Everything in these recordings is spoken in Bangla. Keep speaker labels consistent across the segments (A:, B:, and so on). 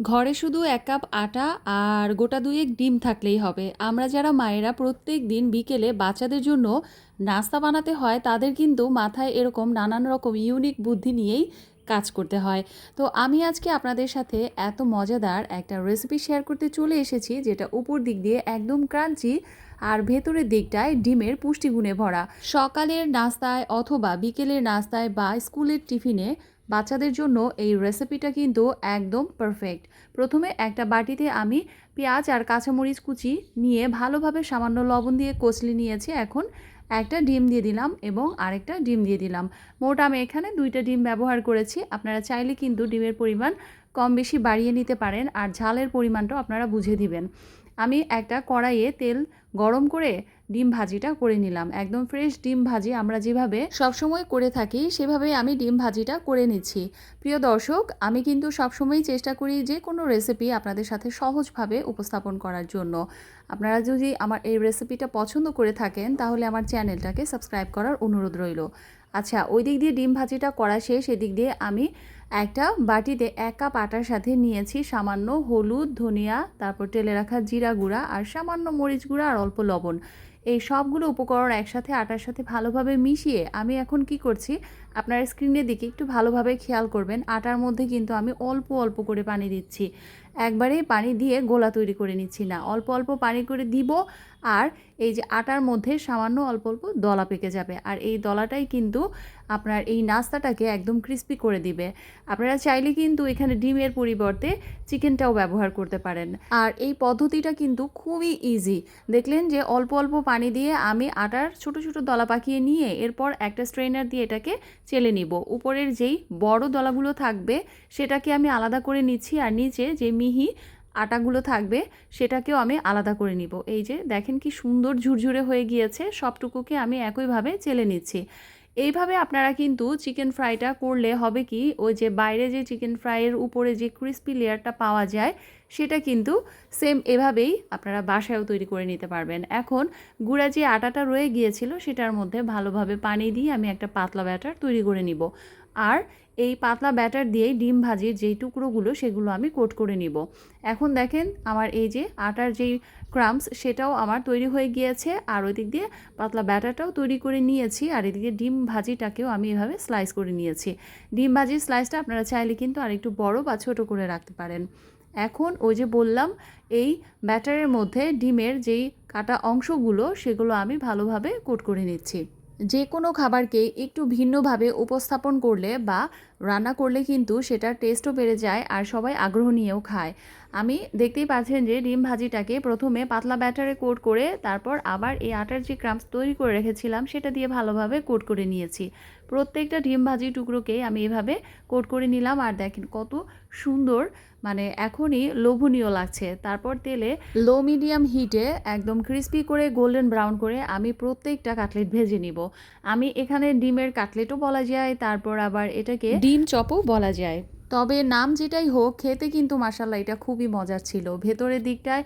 A: ঘরে শুধু এক কাপ আটা আর গোটা দুয়েক ডিম থাকলেই হবে। আমরা যারা মায়েরা প্রত্যেক দিন বিকেলে বাচ্চাদের জন্য নাস্তা বানাতে হয়, তাদের কিন্তু মাথায় এরকম নানান রকম ইউনিক বুদ্ধি নিয়েই কাজ করতে হয়। তো আমি আজকে আপনাদের সাথে এত মজাদার একটা রেসিপি শেয়ার করতে চলে এসেছি, যেটা উপর দিক দিয়ে একদম ক্রাঞ্চি আর ভেতরের দিকটায় ডিমের পুষ্টিগুণে ভরা। সকালের নাস্তায় অথবা বিকেলের নাস্তায় বা স্কুলের টিফিনে বাচ্চাদের জন্য এই রেসিপিটা কিন্তু একদম পারফেক্ট প্রথমে একটা বাটিতে আমি পেঁয়াজ আর কাঁচামরিচ কুচি নিয়ে ভালোভাবে সামান্য লবণ দিয়ে কচলি নিয়েছি। এখন একটা ডিম দিয়ে দিলাম এবং আরেকটা ডিম দিয়ে দিলাম। মোট আমি এখানে দুইটা ডিম ব্যবহার করেছি। আপনারা চাইলে কিন্তু ডিমের পরিমাণ কম বেশি বাড়িয়ে নিতে পারেন আর ঝালের পরিমাণটাও আপনারা বুঝে দিবেন। আমি একটা কড়াইয়ে তেল গরম করে ডিম ভাজিটা করে নিলাম। একদম ফ্রেশ ডিম ভাজি আমরা যেভাবে সবসময় করে থাকি সেভাবে আমি ডিম ভাজিটা করে নিচ্ছি। প্রিয় দর্শক, আমি কিন্তু সবসময় চেষ্টা করি যে কোনো রেসিপি আপনাদের সাথে সহজভাবে উপস্থাপন করার জন্য। আপনারা যদি আমার এই রেসিপিটা পছন্দ করে থাকেন, তাহলে আমার চ্যানেলটাকে সাবস্ক্রাইব করার অনুরোধ রইল। আচ্ছা ওই দিক দিয়ে ডিম ভাজিটা করা শেষ, এদিক দিয়ে আমি একটা বাটিতে এক কাপ আটার সাথে নিয়েছি সামান্য হলুদ, ধনিয়া, তারপর তেলে রাখা জিরা গুঁড়া আর সামান্য মরিচ গুঁড়া আর অল্প লবণ। এই সবগুলো উপকরণ একসাথে আটার সাথে ভালোভাবে মিশিয়ে আমি এখন কি করছি, আপনার স্ক্রিনের দিকে একটু ভালোভাবে খেয়াল করবেন, আটার মধ্যে কিন্তু আমি অল্প অল্প করে পানি দিচ্ছি। একবারেই পানি দিয়ে গোলা তৈরি করে নিচ্ছি না, অল্প অল্প পানি করে দিব আর এই যে আটার মধ্যে সামান্য অল্প অল্প দলা পেকে যাবে আর এই দলাটাই কিন্তু আপনার এই নাস্তাটাকে একদম ক্রিস্পি করে দিবে। আপনারা চাইলে কিন্তু এখানে ডিমের পরিবর্তে চিকেনটাও ব্যবহার করতে পারেন। আর এই পদ্ধতিটা কিন্তু খুবই ইজি দেখলেন যে অল্প অল্প পানি দিয়ে আমি আটার ছোট ছোট দলা পাকিয়ে নিয়ে এরপর একটা স্ট্রেনার দিয়ে এটাকে চেলে নিব। উপরের যেই বড় দলাগুলো থাকবে, সেটাকে আমি আলাদা করে নিচ্ছি আর নিচে যে মিহি আটাগুলো থাকবে, সেটাকেও আমি আলাদা করে নিব। এই যে দেখেন কি সুন্দর ঝুরঝুরে হয়ে গিয়েছে, সবটুকুকে আমি একইভাবে চেলে নিচ্ছি। এইভাবে আপনারা কিন্তু চিকেন ফ্রাইটা করলে হবে কি, ওই যে বাইরে যে চিকেন ফ্রাইয়ের উপরে যে ক্রিস্পি লেয়ারটা পাওয়া যায়, সেটা কিন্তু সেম এভাবেই আপনারা বাসায়ও তৈরি করে নিতে পারবেন। এখন গুঁড়া যে আটাটা রয়ে গিয়েছিল, সেটার মধ্যে ভালোভাবে পানি দিয়ে আমি একটা পাতলা ব্যাটার তৈরি করে নিব। আর এই পাতলা ব্যাটার দিয়েই ডিম ভাজির যেই টুকরোগুলো সেগুলো আমি কোট করে নিব। এখন দেখেন আমার এই যে আটার যেই ক্রামস সেটাও আমার তৈরি হয়ে গিয়েছে আর ওই দিক দিয়ে পাতলা ব্যাটারটাও তৈরি করে নিয়েছি আর এদিকে ডিম ভাজিটাকেও আমি এভাবে স্লাইস করে নিয়েছি। ডিম ভাজির স্লাইসটা আপনারা চাইলে কিন্তু আর একটু বড় বা ছোট করে রাখতে পারেন। এখন ওই যে বললাম, এই ব্যাটারের মধ্যে ডিমের যেই কাটা অংশগুলো সেগুলো আমি ভালোভাবে কোট করে নিচ্ছি। যে কোনো খাবারকে একটু ভিন্নভাবে উপস্থাপন করলে বা রান্না করলে কিন্তু সেটার টেস্টও বেড়ে যায় আর সবাই আগ্রহ নিয়েও খায়। আমি দেখতেই পাচ্ছেন যে ডিম ভাজিটাকে প্রথমে পাতলা ব্যাটারে কোট করে তারপর আবার এই আটার যে ক্রাম্পস তৈরি করে রেখেছিলাম সেটা দিয়ে ভালোভাবে কোট করে নিয়েছি। প্রত্যেকটা ডিম ভাজি টুকরোকেই আমি এভাবে কোট করে নিলাম আর দেখেন কত সুন্দর মানে এখনই লোভনীয় লাগছে। তারপর তেলে লো মিডিয়াম হিটে একদম ক্রিস্পি করে গোল্ডেন ব্রাউন করে আমি প্রত্যেকটা কাটলেট ভেজে নিব। আমি এখানে ডিমের কাটলেটও বলা যায় তারপর আবার এটাকে ডিম চপও বলা যায়। তবে নাম যেটাই হোক খেতে কিন্তু মাসাল্লাহ এটা খুবই মজার ছিল। ভেতরের দিকটায়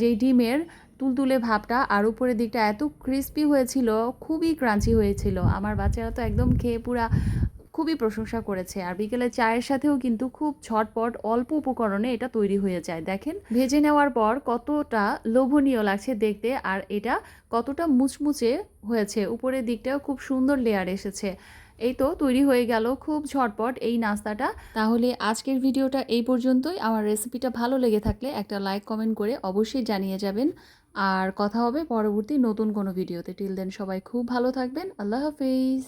A: যেই ডিমের তুলতুলে ভাবটা আর উপরের দিকটা এত ক্রিস্পি হয়েছিল খুবই ক্রাঞ্চি হয়েছিল। আমার বাচ্চারা তো একদম খেয়ে পুরা খুবই প্রশংসা করেছে। আর বিকেলে চায়ের সাথেও কিন্তু খুব ঝটপট অল্প উপকরণে এটা তৈরি হয়ে যায়। দেখেন, ভেজে নেওয়ার পর কতটা লোভনীয় লাগছে দেখতে আর এটা কতটা মুচমুচে হয়েছে। উপরের দিকটাও খুব সুন্দর লেয়ার এসেছে। এই তো তৈরি হয়ে গেল খুব ঝটপট এই নাস্তাটা। তাহলে আজকের ভিডিওটা এই পর্যন্তই। আমার রেসিপিটা ভালো লেগে থাকলে একটা লাইক কমেন্ট করে অবশ্যই জানিয়ে যাবেন। আর কথা হবে পরবর্তী নতুন কোনো ভিডিওতে। টিল দেন সবাই খুব ভালো থাকবেন। আল্লাহ হাফিজ।